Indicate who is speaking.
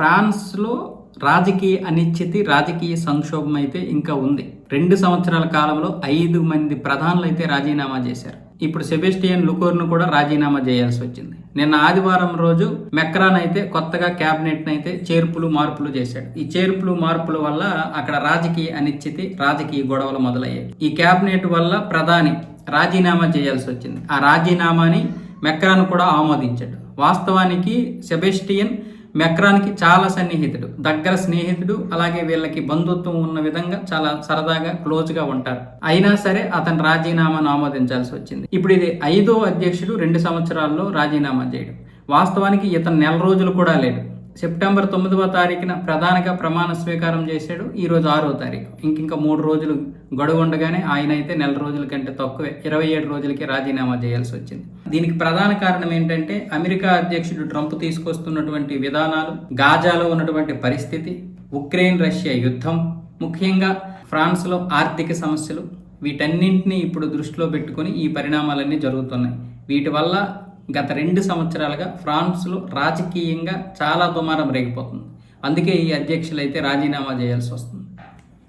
Speaker 1: ఫ్రాన్స్లో రాజకీయ అనిశ్చితి రాజకీయ సంక్షోభం అయితే ఇంకా ఉంది. రెండు సంవత్సరాల కాలంలో ఐదు మంది ప్రధానులు అయితే రాజీనామా చేశారు. ఇప్పుడు సెబెస్టియన్ లుకోర్ను కూడా రాజీనామా చేయాల్సి వచ్చింది. నిన్న ఆదివారం రోజు మెక్రాన్ అయితే కొత్తగా క్యాబినెట్ని అయితే చేర్పులు మార్పులు చేశాడు. ఈ చేర్పులు మార్పుల వల్ల అక్కడ రాజకీయ అనిశ్చితి రాజకీయ గొడవలు మొదలయ్యాయి. ఈ క్యాబినెట్ వల్ల ప్రధాని రాజీనామా చేయాల్సి వచ్చింది. ఆ రాజీనామాని మెక్రాన్ కూడా ఆమోదించాడు. వాస్తవానికి సెబెస్టియన్ మెక్రాన్కి చాలా సన్నిహితుడు దగ్గర స్నేహితుడు అలాగే వీళ్ళకి బంధుత్వం ఉన్న విధంగా చాలా సరదాగా క్లోజ్గా ఉంటారు. అయినా సరే అతను రాజీనామాను ఆమోదించాల్సి వచ్చింది. ఇప్పుడు ఇది ఐదో అధ్యక్షుడు రెండు సంవత్సరాల్లో రాజీనామా చేయడం. వాస్తవానికి ఇతను నెల రోజులు కూడా లేడు. సెప్టెంబర్ తొమ్మిదవ తారీఖున ప్రధానగా ప్రమాణ స్వీకారం చేశాడు. ఈరోజు ఆరో తారీఖు. ఇంక ఇంకా మూడు రోజులు గడువు ఉండగానే ఆయన అయితే నెల రోజుల కంటే తక్కువే. ఇరవై ఏడు రోజులకి రాజీనామా చేయాల్సి వచ్చింది. దీనికి ప్రధాన కారణం ఏంటంటే అమెరికా అధ్యక్షుడు ట్రంప్ తీసుకొస్తున్నటువంటి విధానాలు గాజాలో ఉన్నటువంటి పరిస్థితి ఉక్రెయిన్ రష్యా యుద్ధం ముఖ్యంగా ఫ్రాన్స్లో ఆర్థిక సమస్యలు వీటన్నింటినీ ఇప్పుడు దృష్టిలో పెట్టుకొని ఈ పరిణామాలన్నీ జరుగుతున్నాయి. వీటి వల్ల గత రెండు సంవత్సరాలుగా ఫ్రాన్స్లో రాజకీయంగా చాలా దుమారం రేగిపోతుంది. అందుకే ఈ అధ్యక్షులైతే రాజీనామా చేయాల్సి వస్తుంది.